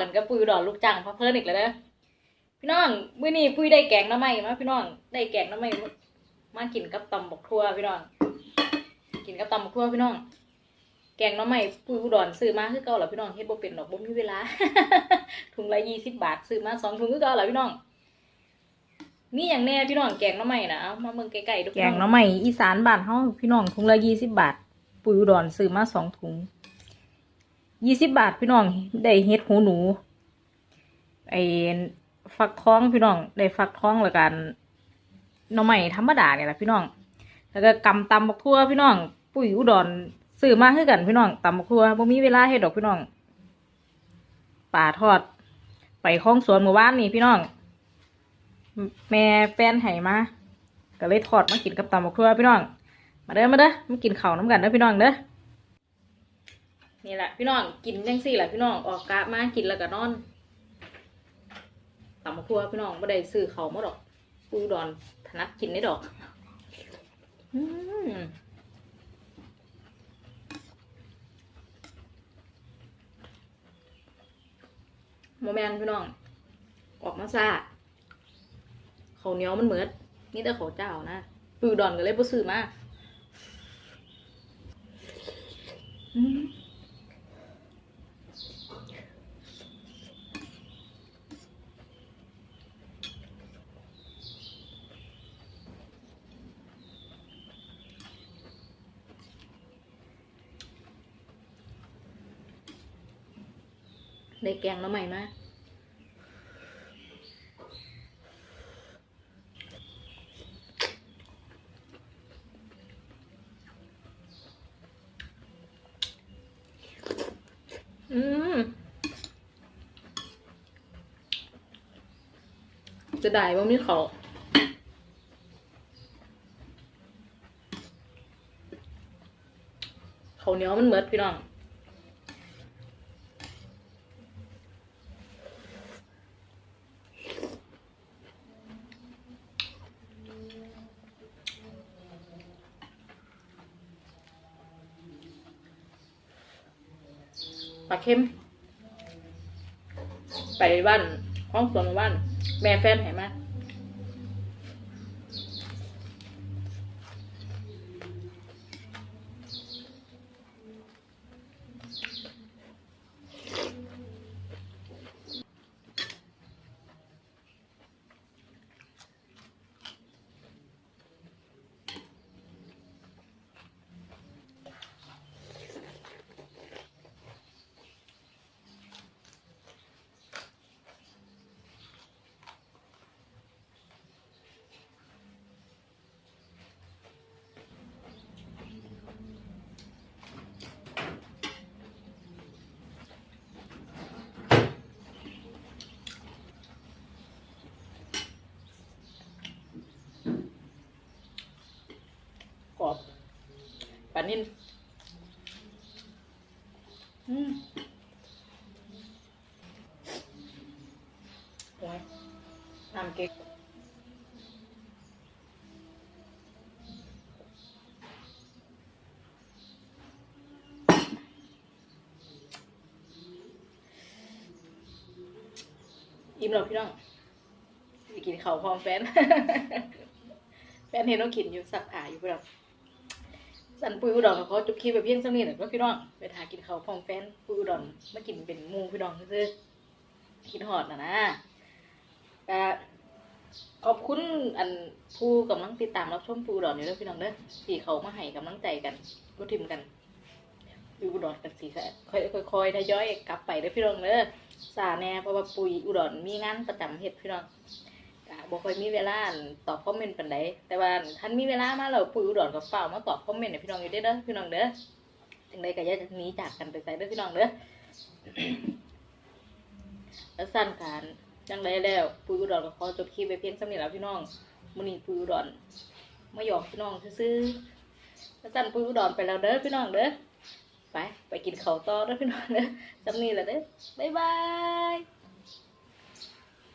กันก็ปุยดอุดรลูกจังพะเพิ่นอีกแล้วเด้อพี่น้องมื้อนี้ปุยได้แกงน้ำไม้มาพี่น้องได้แกงน้ำไม้มากินกับตำบักทั่วพี่น้อง กินกับตำบักทั่วพี่น้อง แกงน้ำไม้ปุยอุดรซื้อมาคือเก่าเหรอพี่น้องเฮ็ดบ่เป็นดอกบ่มีเวลาถุงละยี่สิบบาทซื้อมาสองถุงคือเก่าเหรอพี่น้องมีอย่างแน่พี่น้องแกงน้ำไม้นะเอามาเมืองไกลๆดูแกงน้ำไม้อีสานบ้านเฮาพี่น้องถุงละยี่สิบบาทปุยอุดรซื้อมาสองถุง ยี่สิบบาทพี่น้องได้เฮ็ดหูหนู ไอ้ฟักทองพี่น้องได้ฟักทองแล้วกันหน่อไม้ธรรมดาเนี่ยแหละพี่น้อง แล้วก็กำตำบักทั่วพี่น้อง ปุ๋ยอุดรซื้อมาคือกันพี่น้องตำบักทั่วบ่มีเวลาเฮ็ดดอกพี่น้องป่าทอด ไปคลองสวนหมู่บ้านนี่พี่น้อง แม่แฟนให้มาก็เลยทอดมากินกับตำบักทั่วพี่น้อง มาเด้อมาเด้อมากินข้าวน้ำกันเด้อพี่น้องเด้อ นี่แหละพี่น้องกินจังสี่แหละพี่น้องออกกะมากินแล้วก็นอนตำบักทั่วพี่น้องไม่ได้ซื้อเขามาดอกปูดอนถนัดกินได้ดอกอืมโมแมนพี่น้อง ออกมาซาเขาเนี้ยมันเหมือดนี่แต่เขาเจ้านะปูดอนก็เลยบ่ซื้อมาอืม ได้แกงแล้วใหม่มาอืมจะได้ว่ามีเขาเขาเหนียวมันเหมือดพี่น้อง ปลาเค็ม ไปบ้านห้องสวนหมู่บ้าน แม่แฟนให้มาขอบปลา นิ่นอืมโอ้ยน้ำเก๊กอิ่มแล้วพี่น้องไปกินข้าวพร้อมแฟน แฟนเห็นเรากินอยู่สักผาอยู่พี่น้อง สันปุยอุดรกับเขาจุกคีแบบเพียงสักนิดหน่อยพี่น้องไปทากินเขาพร้อมแฟนปุยอุดรมากินเป็นมูพี่น้องซื่อกินหอดนะนะก็ขอบคุณอันผู้กำลังติดตามรับชมปุยอุดรอยู่แล้วพี่น้องเด้อที่เขามาให้กำลังใจกันก็ทิมกันปุยอุดรกันสีค่อยค่อยทยอยกลับไปเด้อพี่น้องเด้อสาแน่เพราะว่าปุยอุดรมีงานประจำเฮ็ดพี่น้อง บ่ค่อยมีเวลาตอบคอมเมนต์ปานใดแต่ว่าท่านมีเวลามาแล้วปุ๋ยอุดรก็ฝ้ามาตอบคอมเมนต์ให้พี่น้องอยู่เด้เด้อพี่น้องเด้อจังไดก็อย่าจะหนีจากกันไปไสเด้อพี่น้องเด้อแล้วสั้นการจังไดแล้วปุ๋ยอุดรก็ขอจบคลิปไปเพียงส่ำนี้แล้วพี่น้องมื้อนี้ปุ๋ยอุดรมาหยอกพี่น้องซื่อๆแล้วสั้นปุ๋ยอุดรไปแล้วเด้อพี่น้องเด้อไปไปกินข้าวต่อเด้อพี่น้องเด้อส่ำนี้แหละเด้อบ๊ายบาย